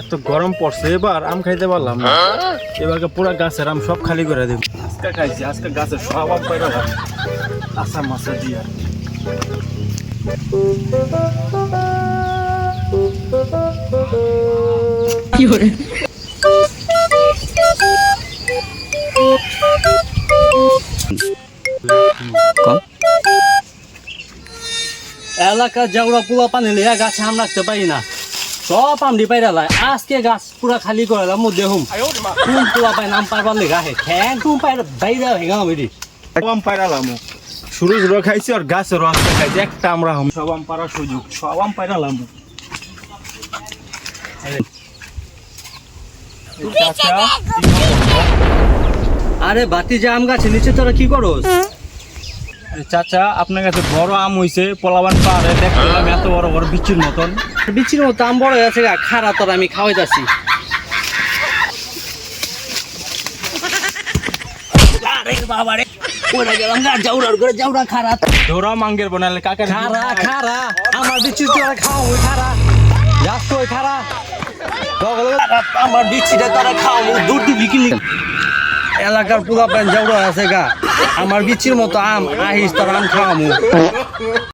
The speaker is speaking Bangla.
এত গরম পড়ছে এবার আম খাইতে পারলাম না। এবারকে পুরো গাছের আম সব খালি করে দেব। আজকে খাইছি আজকে গাছের সব আম পাইরা আসা মাছা দিয়া। এলাকা জাউরা পোলা পানি লিয়া গাছে আম রাখতে পারি না। সব আম দি পাইরা লাই আজকে গাছ পুরা খালি করে লাম দেহুম কোন পোলা পাই নাম পারবার লেগা হে। ঠ্যাং টুম পাইরা বাইরা হেগা বেরি সব আম পাইরালাম শুরু শুরু খাইছি আর গাছের আজকে খাইছি একটা আমরা হম সব আম পারার সুযোগ। সব আম পাইরালাম চাচা আরে বাতি যে আম গাছে নিচে তোরা কি করস চাচা আপনার কাছে বড় আম হইছে পোলাবান পাহাড়ে দেখতে পেলাম এত বড় বড় বিচ্ছির মতন। বিচির মতো আম বড় হয়ে আছে গা খারা তোর আমি খাওয়াইতাছি। আরে বাবা রে ওরা গেলাম গা জাউরার করে জাউরা খারা ধরা মাঙ্গের বনালে কাকা খারা খারা আমার বিচির তোরা খাও খারা যাস তো খারা গগল আমার বিচিটা তোরা খাও দূর দিবি এলাকার পুরা প্যান জাউরা আছে গা। আমার বিচির মতো আম আহিস তোর আম খাওয়ামু।